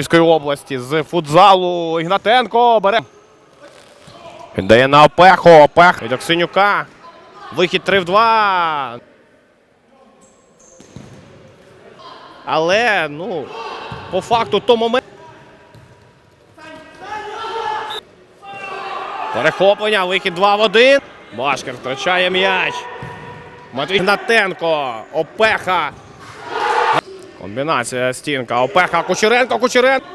Львівської області з футзалу Ігнатенко бере. Віддає на Опеху. Опех від Оксенюка. Вихід 3 в 2. Але, ну, по факту, то момент. Перехоплення, вихід 2 в 1. Башкер втрачає м'яч. Матвій Гнатенко. Опеха. Комбінація стінка. Опеха Кучеренко, Кучеренко.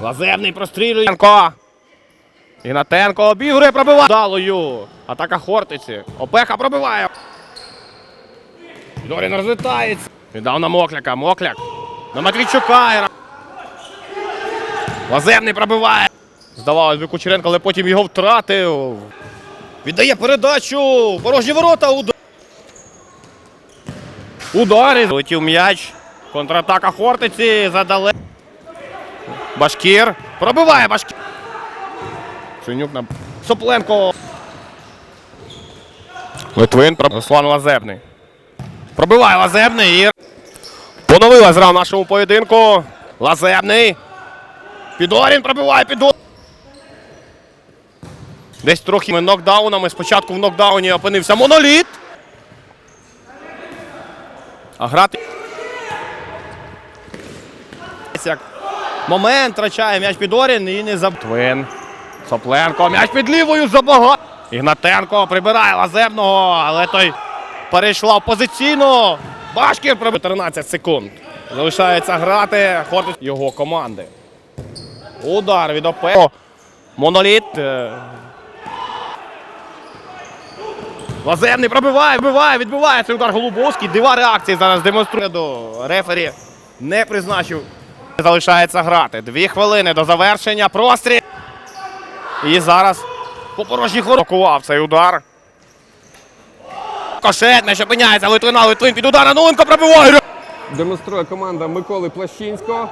Лазебний прострілює. Ігнатенко обігрує, пробиває. Далою. Атака Хортиці. Опеха пробиває. Дорін розвітається. Віддав на Мокляка. Мокляк. На Матвійчука. Лазебний пробиває. Здавалось би Кучеренко, але потім його втратив. Віддає передачу. Порожні ворота. Удар. Удари. Летів м'яч. Контратака Хортиці. Задале. Башкір. Пробиває Башкір. Синюк на Сопленко. Литвин. Руслан Лазебний. Пробиває Лазебний і поновила зра в нашому поєдинку. Лазебний. Підорін пробиває Підорін. Десь трохи нокдаунами. Спочатку в нокдауні опинився моноліт. Грати. Як момент втрачає м'яч Підорін і не. Твин. Сопленко. М'яч під лівою забагато. Ігнатенко прибирає лазебного, але той перейшла в позиційну. Башкір прибив 13 секунд. Залишається грати Хортич його команди. Удар від ОП. Моноліт. Лаземний пробиває, вбиває, відбиває цей удар Голубовський. Дива реакції зараз демонструє до рефері. Не призначив. Залишається грати. Дві хвилини до завершення. Простріл. І зараз по порожніх ворот блокував цей удар. Кошет не опиняється. Литвина, Литвин під удар. Ануленко пробиває. Демонструє команда Миколи Плащинського.